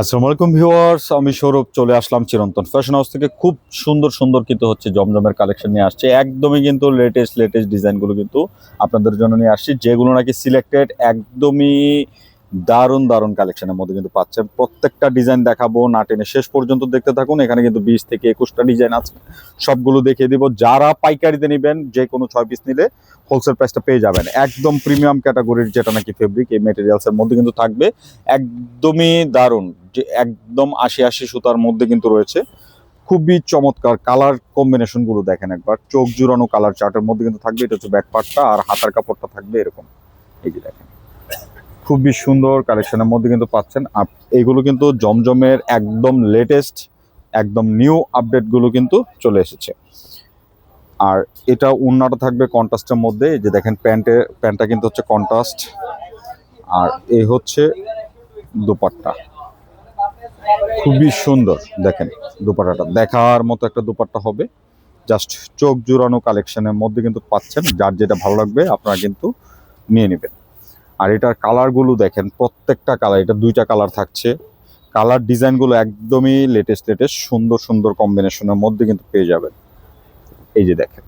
আসসালামু আলাইকুম ভিউয়ার্স, আমি সৌরভ, চলে আসলাম চিরন্তন ফ্যাশন হাউস থেকে। খুব সুন্দর সুন্দর কিন্তু হচ্ছে জমজমের কালেকশন নিয়ে আসছে। একদমই কিন্তু লেটেস্ট লেটেস্ট ডিজাইনগুলো কিন্তু আপনাদের জন্য নিয়ে আসছি, যেগুলো নাকি সিলেক্টেড একদমই দারুণ দারুণ কালেকশনের মধ্যে কিন্তু পাচ্ছেন। প্রত্যেকটা ডিজাইন দেখাবো, না টেনে শেষ পর্যন্ত দেখতে থাকুন। এখানে কিন্তু বিশ থেকে একুশটা ডিজাইন আছে। সবগুলো দেখিয়ে দিব। যারা পাইকারিতে নেবেন, যে কোনো ছয় পিস নিলে হোলসেল প্রাইসটা পেয়ে যাবেন। একদম প্রিমিয়াম ক্যাটাগরির যেটা নাকি ফেব্রিক এই মেটেরিয়ালসের মধ্যে কিন্তু থাকবে। একদমই দারুণ। যে একদম আশি আশি সুতার মধ্যে কিন্তু রয়েছে। খুবই চমৎকার কালার কম্বিনেশনগুলো দেখেন একবার। চোখ জুড়ানো কালার চার্টের মধ্যে কিন্তু থাকবে। এটা হচ্ছে ব্যাক পার্টটা আর হাতার কাপড়টা থাকবে এরকম। এই যে দেখেন। খুবই সুন্দর কালেকশনের মধ্যে কিন্তু পাচ্ছেন। আপ- এইগুলো কিন্তু জমজমের একদম লেটেস্ট একদম নিউ আপডেটগুলো কিন্তু চলে এসেছে। আর এটা উন্নাটা থাকবে কন্ট্রাস্টের মধ্যে যে দেখেন প্যান্টে, প্যান্টটা কিন্তু হচ্ছে কন্ট্রাস্ট আর এই হচ্ছে দুপাট্টা। খুবই সুন্দর, দেখেন দুপাট্টাটা। দেখার মতো একটা দুপাট্টা হবে। জাস্ট চোখ জুড়ানো কালেকশনের মধ্যে কিন্তু পাচ্ছেন। যার যেটা ভালো লাগবে, আপনারা কিন্তু নিয়ে নেবেন। আর এটার কালারগুলো দেখেন, প্রত্যেকটা কালার, এটা দুইটা কালার থাকছে। কালার ডিজাইনগুলো একদমই লেটেস্ট লেটেস্ট সুন্দর সুন্দর কম্বিনেশনের মধ্যে কিন্তু পেয়ে যাবেন। এই যে দেখেন।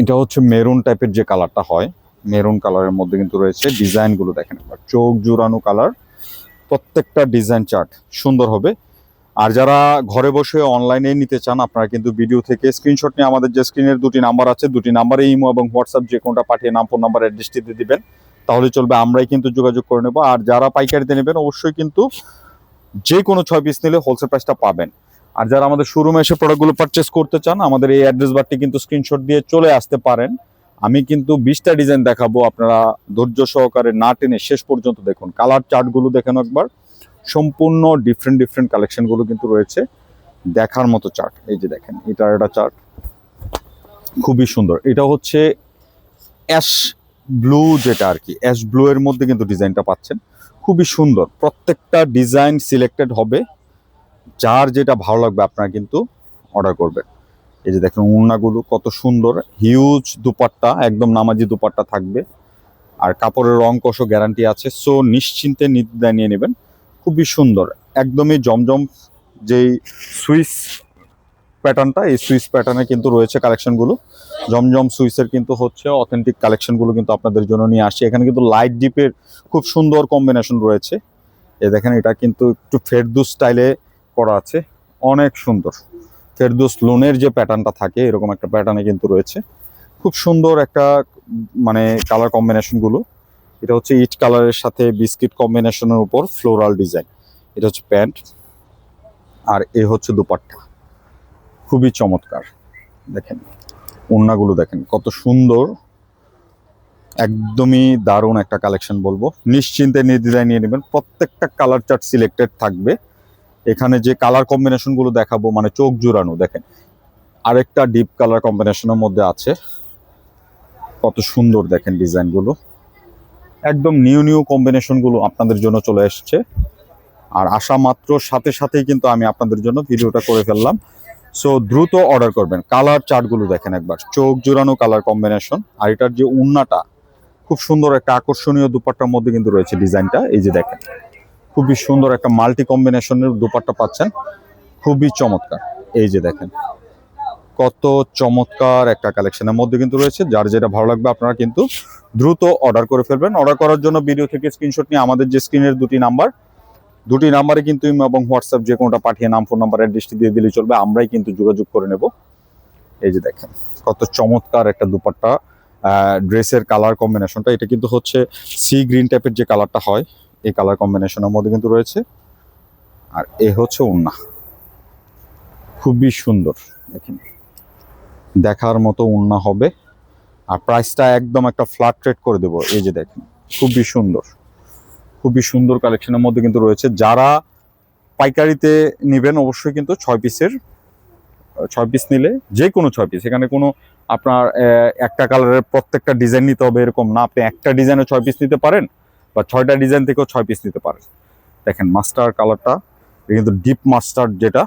এটা হচ্ছে মেরুন টাইপের যে কালারটা হয় মেরুন কালারের মধ্যে কিন্তু রয়েছে ডিজাইনগুলো দেখেন। চোখ জুড়ানো কালার, প্রত্যেকটা ডিজাইন চার্ট সুন্দর হবে। আর যারা ঘরে বসে অনলাইনে নিতে চান, আপনারা কিন্তু ভিডিও থেকে স্ক্রিনশট নিয়ে আমাদের যে স্ক্রিনের দুটি নাম্বার আছে, দুটি নাম্বারে ইমো এবং হোয়াটসঅ্যাপ যে কোনটা পাঠিয়ে নাম ফোন নাম্বার অ্যাড্রেসটি দিয়ে দিবেন। তাহলে চলবে, আমরাই কিন্তু যোগাযোগ করে নেব। আর যারা পাইকারিতে নেবেন, অবশ্যই কিন্তু যে কোনো ছয় পিস নিলে হোলসেল প্রাইসটা পাবেন। আর যারা আমাদের শোরুমে এসে প্রোডাক্টগুলো পারচেস করতে চান, আমাদের এই অ্যাড্রেস বারটি কিন্তু স্ক্রিনশট দিয়ে চলে আসতে পারেন। আমি কিন্তু বিশটা ডিজাইন দেখাবো, আপনারা ধৈর্য সহকারে না টেনে শেষ পর্যন্ত দেখুন। কালার চার্টগুলো দেখেন একবার। সম্পূর্ণ ডিফারেন্ট ডিফারেন্ট কালেকশনগুলো কিন্তু রয়েছে। দেখার মতো চার্ট এই যে দেখেন, এটা একটা চার্ট খুবই সুন্দর। এটা হচ্ছে অ্যাশ ব্লু যেটা আর কি অ্যাশ ব্লু এর মধ্যে কিন্তু ডিজাইনটা পাচ্ছেন। খুবই সুন্দর। প্রত্যেকটা ডিজাইন সিলেক্টেড হবে। যার যেটা ভালো লাগবে আপনারা কিন্তু অর্ডার করবেন। এই যে দেখেন উন্নাগুলো কত সুন্দর। হিউজ দুপাট্টা, একদম নামাজি দুপাট্টা থাকবে। আর কাপড়ের রং কষো গ্যারান্টি আছে। সো নিশ্চিন্তে নির্দ্বিধায় নিয়ে নেবেন। খুবই সুন্দর, একদমই জমজম যেই সুইস প্যাটার্নটা, এই সুইস প্যাটার্নে কিন্তু রয়েছে কালেকশনগুলো। জমজম সুইসের কিন্তু হচ্ছে অথেন্টিক কালেকশনগুলো কিন্তু আপনাদের জন্য নিয়ে আসছে। এখানে কিন্তু লাইট ডিপের খুব সুন্দর কম্বিনেশন রয়েছে। এ দেখেন, এটা কিন্তু একটু ফেরদুস স্টাইলে করা আছে। অনেক সুন্দর। ফেরদুস লোনের যে প্যাটার্নটা থাকে, এরকম একটা প্যাটার্নে কিন্তু রয়েছে। খুব সুন্দর একটা মানে কালার কম্বিনেশনগুলো এটা হচ্ছে ইট কালারের সাথে বিস্কিট কম্বিনেশনের উপর ফ্লোরাল ডিজাইন এটা হচ্ছে প্যান্ট, আর এ হচ্ছে দুপাট্টা। খুবই চমৎকার। দেখেন, ওড়নাগুলো দেখেন, কত সুন্দর। একদমই দারুণ একটা কালেকশন বলব। নিশ্চিন্তে নির্দ্বিধায় নিয়ে নেবেন। প্রত্যেকটা কালার চার্ট সিলেক্টেড থাকবে। এখানে যে কালার কম্বিনেশনগুলো দেখাবো মানে চোখ জুড়ানো, দেখেন। আরেকটা ডিপ কালার কম্বিনেশনের মধ্যে আছে। কত সুন্দর দেখেন ডিজাইনগুলো একদম নিউ নিউ কম্বিনেশনগুলো আপনাদের জন্য চলে এসছে। আর আসা মাত্র সাথে সাথেই কিন্তু আমি আপনাদের জন্য ভিডিওটা করে ফেললাম। সো দ্রুত অর্ডার করবেন। কালার চার্টগুলো দেখেন একবার। চোখ জোড়ানো কালার কম্বিনেশন আর এটার যে উন্নাটা, খুব সুন্দর একটা আকর্ষণীয় দুপাট্টার মধ্যে কিন্তু রয়েছে ডিজাইনটা। এই যে দেখেন, খুবই সুন্দর একটা মাল্টি কম্বিনেশনের দুপাট্টা পাচ্ছেন। খুবই চমৎকার। এই যে দেখেন কত চমৎকার একটা কালেকশনের মধ্যে কিন্তু রয়েছে। যার যেটা ভালো লাগবে আপনারা কিন্তু দ্রুত অর্ডার করে ফেলবেন। অর্ডার করার জন্য ভিডিও থেকে স্ক্রিনশট নিয়ে আমাদের যে স্ক্রিনের দুটি নাম্বার দুটি নাম্বারে কিন্তু এবং হোয়াটসঅ্যাপ যে কোনোটা পাঠিয়ে নাম ফোন নাম্বার অ্যাড্রেসটি দিয়ে দিলে চলবে। আমরাই কিন্তু যোগাযোগ করে নেব। এই যে দেখেন, কত চমৎকার একটা দুপাট্টা ড্রেসের কালার কম্বিনেশনটা এটা কিন্তু হচ্ছে সি গ্রিন টাইপের যে কালারটা হয়, এই কালার কম্বিনেশনের মধ্যে কিন্তু রয়েছে। আর এ হচ্ছে উন্না খুবই সুন্দর। দেখেন। দেখার মতো উন্না হবে। আর প্রাইসটা একদম একটা ফ্ল্যাট রেট করে দেবো। এই যে দেখেন, খুবই সুন্দর। খুবই সুন্দর কালেকশনের মধ্যে কিন্তু রয়েছে। যারা পাইকারিতে নেবেন, অবশ্যই কিন্তু ছয় পিসের, ছয় পিস নিলে যে কোনো ছয় পিস, এখানে কোনো আপনার একটা কালারের প্রত্যেকটা ডিজাইন নিতে হবে এরকম না। আপনি একটা ডিজাইনে ছয় পিস নিতে পারেন বা ছয়টা ডিজাইন থেকেও ছয় পিস নিতে পারেন। দেখেন মাস্টার কালারটা কিন্তু ডিপ মাস্টার যেটা,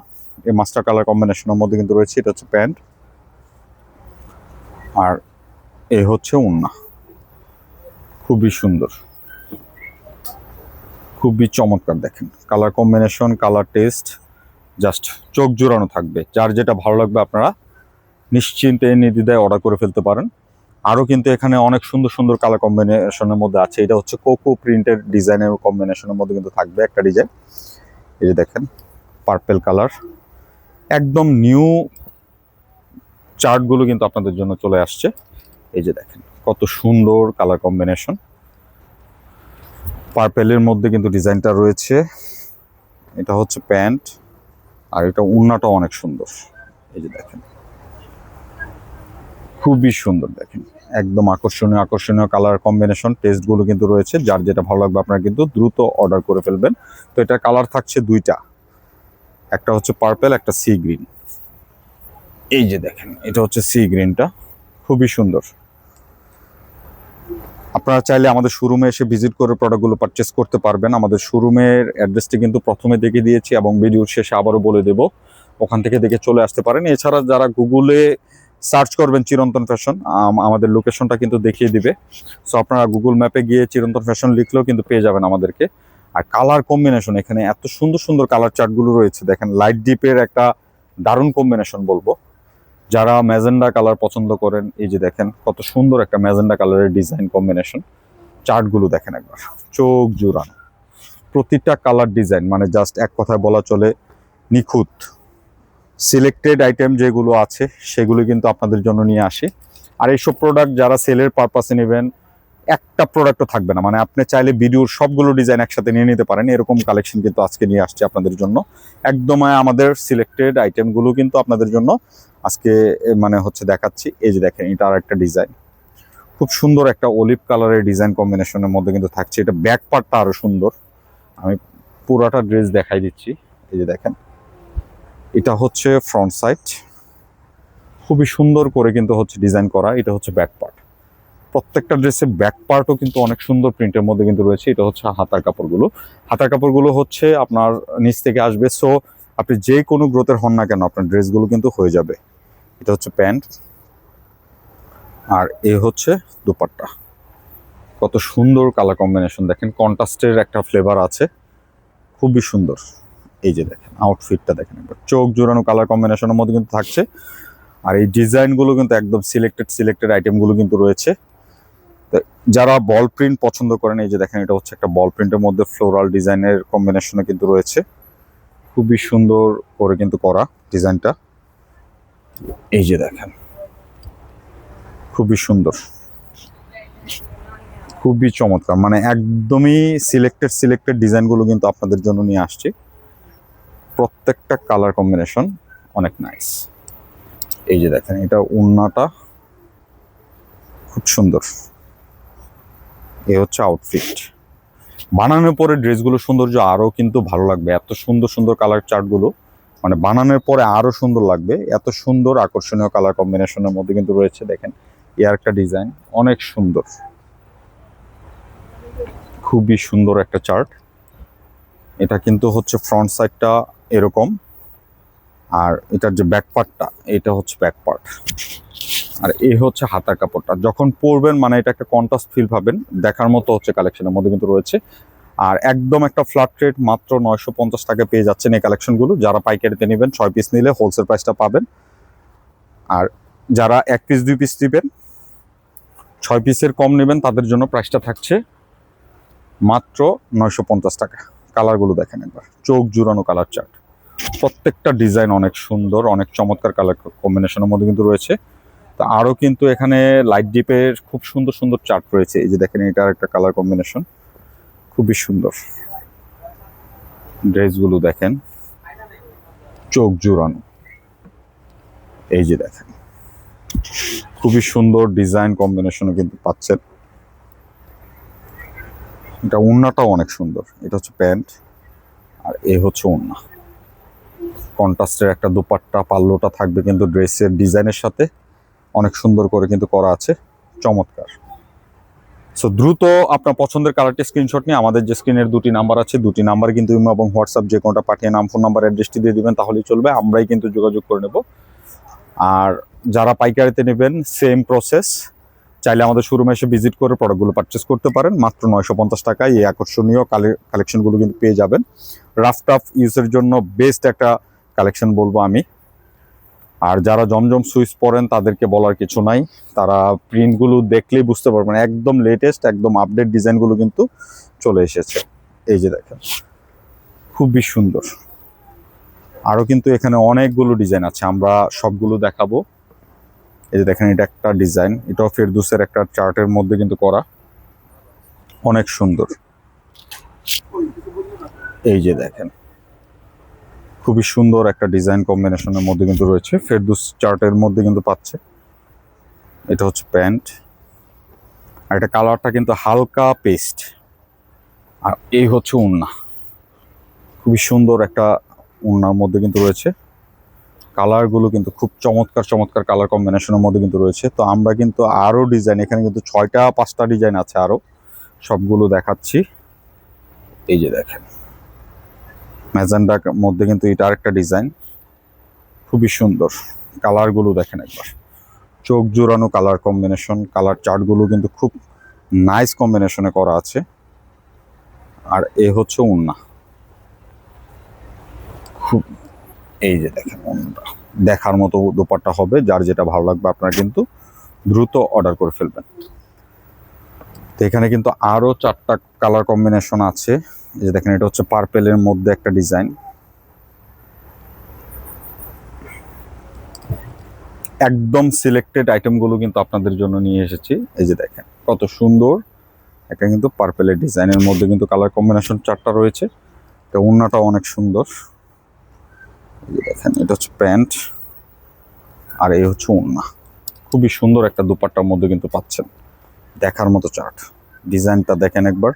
এই মাস্টার কালার কম্বিনেশনের মধ্যে কিন্তু রয়েছে। এটা হচ্ছে প্যান্ট আর এ হচ্ছে উন্না। খুবই সুন্দর। খুবই চমৎকার দেখেন। Colour combination colour test just চোখ জোড়ানো থাকবে। যার যেটা ভালো লাগবে আপনারা নিশ্চিন্তে নির্দ্বিধায় অর্ডার করে ফেলতে পারেন। আরও কিন্তু এখানে অনেক সুন্দর সুন্দর কালার কম্বিনেশনের মধ্যে আছে। এটা হচ্ছে কোকো প্রিন্টের ডিজাইনের কম্বিনেশনের মধ্যে কিন্তু থাকবে একটা ডিজাইন এই যে দেখেন পার্পেল কালার একদম নিউ চার্টগুলো কিন্তু আপনাদের জন্য চলে আসছে। এই যে দেখেন, কত সুন্দর কালার কম্বিনেশন। পার্পেলের মধ্যে কিন্তু ডিজাইনটা রয়েছে। এটা হচ্ছে প্যান্ট, আর এটা উন্নাটাও অনেক সুন্দর। এই যে দেখেন, খুবই সুন্দর দেখেন। একদম আকর্ষণীয় আকর্ষণীয় কালার কম্বিনেশন টেস্টগুলো কিন্তু রয়েছে। যার যেটা ভালো লাগবে আপনারা কিন্তু দ্রুত অর্ডার করে ফেলবেন। তো এটা কালার থাকছে দুইটা, একটা হচ্ছে পার্পেল, একটা সি গ্রিন। এই যে দেখেন, এটা হচ্ছে সি গ্রিনটা খুবই সুন্দর। আপনারা চাইলে আমাদের শোরুমে এসে ভিজিট করে প্রোডাক্টগুলো পারচেস করতে পারবেন। আমাদের শোরুমের অ্যাড্রেসটি কিন্তু প্রথমে দেখে দিয়েছি এবং ভিডিওর শেষে আবারও বলে দেব। ওখান থেকে দেখে চলে আসতে পারেন। এছাড়া যারা গুগলে সার্চ করবেন চিরন্তন ফ্যাশন আমাদের লোকেশনটা কিন্তু দেখিয়ে দিবে। সো আপনারা গুগল ম্যাপে গিয়ে চিরন্তন ফ্যাশন লিখলেও কিন্তু পেয়ে যাবেন আমাদেরকে। আর কালার কম্বিনেশন এখানে এত সুন্দর সুন্দর কালার চার্টগুলো রয়েছে। দেখেন লাইট ডিপের একটা দারুণ কম্বিনেশন বলব। যারা ম্যাজেন্ডা কালার পছন্দ করেন, এই যে দেখেন কত সুন্দর একটা ম্যাজেন্ডা কালারের ডিজাইন কম্বিনেশন। চার্টগুলো দেখেন একবার, চোখ জুড়ানো। প্রতিটা কালার ডিজাইন মানে জাস্ট এক কথায় বলা চলে, নিখুঁত। সিলেক্টেড আইটেম যেগুলো আছে, সেগুলো কিন্তু আপনাদের জন্য নিয়ে আসি। আর এইসব প্রোডাক্ট যারা সেলের পারপাসে নেবেন, একটা প্রোডাক্টও থাকবে না। মানে আপনি চাইলে ভিডিওর সবগুলো ডিজাইন একসাথে নিয়ে নিতে পারেন। এরকম কালেকশন কিন্তু আজকে নিয়ে আসছে আপনাদের জন্য। একদম আমাদের সিলেক্টেড আইটেমগুলো কিন্তু আপনাদের জন্য আজকে মানে হচ্ছে দেখাচ্ছি। এই যে দেখেন, এটা আর একটা ডিজাইন। খুব সুন্দর একটা অলিভ কালারের ডিজাইন কম্বিনেশনের মধ্যে কিন্তু থাকছে। এটা ব্যাক পার্টটা আরও সুন্দর। আমি পুরাটা ড্রেস দেখাই দিচ্ছি। এই যে দেখেন, এটা হচ্ছে ফ্রন্ট সাইড। খুবই সুন্দর করে কিন্তু হচ্ছে ডিজাইন করা। এটা হচ্ছে ব্যাক পার্ট। প্রত্যেকটা ড্রেসের ব্যাক পার্টও কিন্তু অনেক সুন্দর প্রিন্টের মধ্যে কিন্তু রয়েছে। এটা হচ্ছে হাতার কাপড়গুলো। হাতার কাপড়গুলো হচ্ছে আপনার নিচ থেকে আসবে। সো আপনি যে কোনো গ্রোথের হন না কেন, আপনার ড্রেসগুলো কিন্তু হয়ে যাবে। এটা হচ্ছে প্যান্ট। আর এ হচ্ছে দুপাট্টা। কত সুন্দর কালার কম্বিনেশন দেখেন, কন্ট্রাস্টের একটা ফ্লেভার আছে, খুবই সুন্দর। এই যে দেখেন, আউটফিটটা দেখেন একবার। চোখ জোড়ানো কালার কম্বিনেশনের মধ্যে কিন্তু থাকছে। আর এই ডিজাইনগুলো কিন্তু একদম সিলেক্টেড সিলেক্টেড আইটেমগুলো কিন্তু রয়েছে। যারা বল প্রিন্ট পছন্দ করেন, এই যে দেখেন, এটা হচ্ছে একটা বল প্রিন্টের মধ্যে ফ্লোরাল ডিজাইনের কম্বিনেশনে কিন্তু রয়েছে। খুবই সুন্দর করে কিন্তু করা ডিজাইনটা। এই যে দেখেন, খুবই সুন্দর, খুবই চমৎকার মানে একদমই সিলেক্টেড সিলেক্টেড ডিজাইনগুলো কিন্তু আপনাদের জন্য নিয়ে আসছি। প্রত্যেকটা কালার কম্বিনেশন অনেক নাইস এই যে দেখেন, এটা উন্নাটা খুব সুন্দর। এ হচ্ছে আউটফিট বানানোর পরে ড্রেসগুলো সৌন্দর্য আরও কিন্তু ভালো লাগবে। এত সুন্দর সুন্দর কালার চার্টগুলো মানে বানানোর পরে আরও সুন্দর লাগবে। এত সুন্দর, আকর্ষণীয় কালার কম্বিনেশনের মধ্যে কিন্তু রয়েছে, দেখেন এর একটা ডিজাইন অনেক সুন্দর। খুবই সুন্দর একটা চার্ট এটা কিন্তু হচ্ছে ফ্রন্ট সাইডটা এরকম, আর এটার যে ব্যাক পার্টটা এটা হচ্ছে ব্যাক পার্ট আর এই হচ্ছে হাতার কাপড়টা। যখন পরবেন মানে এটা একটা কন্ট্রাস্ট ফিল পাবেন, দেখার মতো হচ্ছে কালেকশনের মধ্যে কিন্তু রয়েছে। আর একদম একটা ফ্ল্যাট রেট মাত্র নয়শো পঞ্চাশ টাকা পেয়ে যাচ্ছেন এই কালেকশনগুলো যারা পাইকারিতে নেবেন, ছয় পিস নিলে হোলসেল প্রাইসটা পাবেন। আর যারা এক পিস দুই পিস নেবেন, ছয় পিসের কম নেবেন, তাদের জন্য প্রাইসটা থাকছে মাত্র নয়শো পঞ্চাশ টাকা। কালারগুলো দেখেন একবার। চোখ জুড়ানো কালার চার্ট প্রত্যেকটা ডিজাইন অনেক সুন্দর, অনেক চমৎকার কালার কম্বিনেশনের মধ্যে কিন্তু রয়েছে। তো আরও কিন্তু এখানে লাইট ডিপের খুব সুন্দর সুন্দর চার্ট রয়েছে। এই যে দেখেন, এটার একটা কালার কম্বিনেশন খুবই সুন্দর। ড্রেসগুলো দেখেন, চোখ জুড়ানো। এই যে দেখেন, খুবই সুন্দর ডিজাইন কম্বিনেশনও কিন্তু পাচ্ছেন। এটা ওড়নাটাও অনেক সুন্দর, এটা হচ্ছে প্যান্ট আর এ হচ্ছে ওড়না কন্ট্রাস্টের একটা দুপাট্টা, পাল্লোটা থাকবে কিন্তু ড্রেসের ডিজাইনের সাথে অনেক সুন্দর করে কিন্তু করা আছে, চমৎকার। সো দ্রুত আপনার পছন্দের কালারটি স্ক্রিনশট নিয়ে আমাদের যে স্ক্রিনের দুটি নাম্বার আছে, দুটি নাম্বার কিন্তু ইমো এবং হোয়াটসঅ্যাপ যে কোনোটা পাঠিয়ে নাম ফোন নাম্বার অ্যাড্রেসটি দিয়ে দিবেন, তাহলেই চলবে। আমরাই কিন্তু যোগাযোগ করে নেব। আর যারা পাইকারিতে নেবেন সেম প্রসেস চাইলে আমাদের শোরুমে এসে ভিজিট করে প্রোডাক্টগুলো পারচেস করতে পারেন। মাত্র নয়শো পঞ্চাশ টাকায় এই আকর্ষণীয় কালেকশনগুলো কিন্তু পেয়ে যাবেন। রাফ টাফ ইউজের জন্য বেস্ট একটা কালেকশন বলব আমি। আর যারা জমজম সুইচ পরেন, তাদেরকে বলার কিছু নাই। তারা প্রিন্টগুলো দেখলেই বুঝতে পারবেন। একদম লেটেস্ট একদম আপডেট ডিজাইনগুলো কিন্তু চলে এসেছে। এই যে দেখেন, খুবই সুন্দর। আরও কিন্তু এখানে অনেকগুলো ডিজাইন আছে, আমরা সবগুলো দেখাবো। এই যে দেখেন, এটা একটা ডিজাইন। এটাও ফেরদুসের একটা চার্টের মধ্যে কিন্তু করা। অনেক সুন্দর। এই যে দেখেন খুবই সুন্দর একটা ডিজাইন কম্বিনেশনের মধ্যে কিন্তু রয়েছে। ফেরদুস চার্টের মধ্যে কিন্তু পাচ্ছে। এটা হচ্ছে প্যান্ট। আর এটা কালারটা কিন্তু হালকা পেস্ট। আর এই হচ্ছে উন্না। খুবই সুন্দর একটা উন্নার মধ্যে কিন্তু রয়েছে। কালারগুলো কিন্তু খুব চমৎকার চমৎকার কালার কম্বিনেশনের মধ্যে কিন্তু রয়েছে। তো আমরা কিন্তু আরও ডিজাইন, এখানে কিন্তু ছয়টা, পাঁচটা ডিজাইন আছে আরও। সবগুলো দেখাচ্ছি। এই যে দেখেন। ম্যাজেন্ডার মধ্যে কিন্তু এটা আরেকটা ডিজাইন। খুবই সুন্দর। কালারগুলো দেখেন একবার। চোখ জোড়ানো কালার কম্বিনেশন, কালার চার্টগুলো কিন্তু খুব নাইস কম্বিনেশনে করা আছে। আর এ হচ্ছে উন্না খুব এই যে দেখেন উন্নাটা দেখার মতো দোপাট্টা হবে, যার যেটা ভালো লাগবে আপনারা কিন্তু দ্রুত অর্ডার করে ফেলবেন। তো এখানে কিন্তু আরও চারটা কালার কম্বিনেশন আছে। যে দেখেন, এটা হচ্ছে পার্পেলের মধ্যে একটা ডিজাইন একদম সিলেক্টেড আইটেমগুলো কিন্তু আপনাদের জন্য নিয়ে এসেছি। এই যে দেখেন, কত সুন্দর। এটা কিন্তু পার্পেলের ডিজাইনের মধ্যে কিন্তু কালার কম্বিনেশন চারটা রয়েছে। তো উন্নাটাও অনেক সুন্দর। এই যে দেখেন, এটা হচ্ছে প্যান্ট আর এই হচ্ছে উন্না খুবই সুন্দর একটা দুপাট্টার মধ্যে কিন্তু পাচ্ছেন। দেখার মতো চার্ট ডিজাইনটা দেখেন একবার।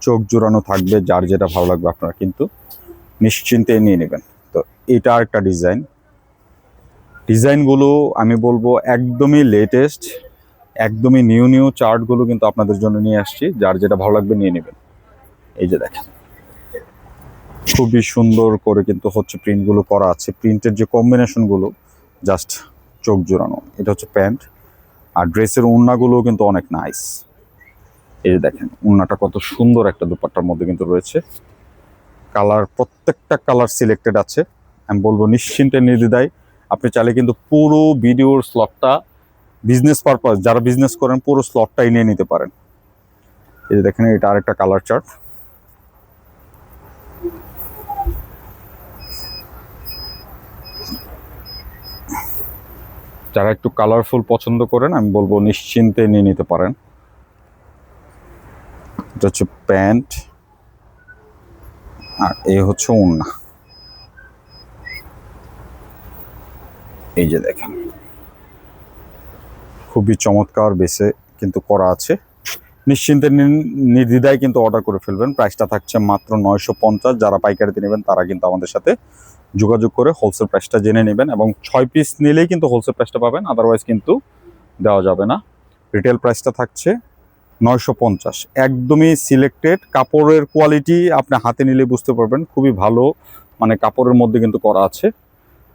চোখ জোড়ানো থাকবে, যার যেটা ভালো লাগবে আপনারা কিন্তু নিশ্চিন্তে নিয়ে নেবেন। তো এটা একটা ডিজাইন। ডিজাইনগুলো আমি বলব একদমই লেটেস্ট একদমই নিউ নিউ চার্টগুলো কিন্তু আপনাদের জন্য নিয়ে আসছি। যার যেটা ভালো লাগবে নিয়ে নেবেন। এই যে দেখেন। খুবই সুন্দর করে কিন্তু হচ্ছে প্রিন্টগুলো করা আছে। প্রিন্টের যে কম্বিনেশনগুলো জাস্ট চোখ জোড়ানো। এটা হচ্ছে প্যান্ট। আর ড্রেসের উন্নাগুলোও কিন্তু অনেক নাইস এই যে দেখেন উন্নাটা কত সুন্দর একটা দুপাট্টার মধ্যে কিন্তু রয়েছে। কালার, প্রত্যেকটা কালার সিলেক্টেড আছে। আমি বলব নিশ্চিন্তে নির্দ্বিধায়। আপনি চাইলে কিন্তু পুরো ভিডিওর স্লটটা বিজনেস পারপাস যারা বিজনেস করেন, পুরো স্লটটাই নিয়ে নিতে পারেন। এই যে দেখেন, এটা আরেকটা কালার চার্ট যারা একটু কালারফুল পছন্দ করেন, আমি বলব নিশ্চিন্তে নিয়ে নিতে পারেন। এটা হচ্ছে প্যান্ট, আর এ হচ্ছে ওড়না। এই যে দেখেন, খুবই চমৎকার বেসে কিন্তু করা আছে। নিশ্চিন্তে নির- নির্দ্বিধায় কিন্তু অর্ডার করে ফেলবেন। প্রাইসটা থাকছে মাত্র নয়শো পঞ্চাশ। যারা পাইকারিতে নেবেন, তারা কিন্তু আমাদের সাথে যোগাযোগ করে হোলসেল প্রাইসটা জেনে নেবেন এবং ছয় পিস নিলেই কিন্তু হোলসেল প্রাইসটা পাবেন। আদারওয়াইজ কিন্তু দেওয়া যাবে না। রিটেল প্রাইসটা থাকছে নয়শো পঞ্চাশ। একদমই সিলেক্টেড কাপড়ের কোয়ালিটি আপনি হাতে নিলে বুঝতে পারবেন, খুবই ভালো মানে কাপড়ের মধ্যে কিন্তু করা আছে।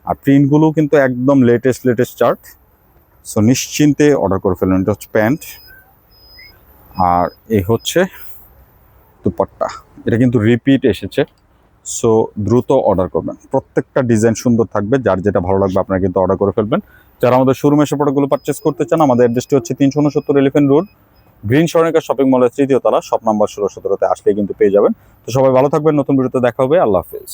আর প্রিন্টগুলো কিন্তু একদম লেটেস্ট লেটেস্ট চার্ট সো নিশ্চিন্তে অর্ডার করে ফেলুন, এটা হচ্ছে প্যান্ট আর এই হচ্ছে দুপাট্টা। এটা কিন্তু রিপিট এসেছে। সো দ্রুত অর্ডার করবেন। প্রত্যেকটা ডিজাইন সুন্দর থাকবে, যার যেটা ভালো লাগবে আপনারা কিন্তু অর্ডার করে ফেলবেন। যারা আমাদের শোরুমে এসে প্রোডাক্টগুলো পারচেস করতে চান, আমাদের অ্যাড্রেসটি হচ্ছে তিনশো উনসত্তর elephant road green Saranika shopping মলের তৃতীয় তলা, শপ নাম্বার ষোলো সতেরোতে আসলেই কিন্তু পেয়ে যাবেন। তো সবাই ভালো থাকবেন, নতুন ভিডিওতে দেখা হবে। আল্লাহ হাফিজ।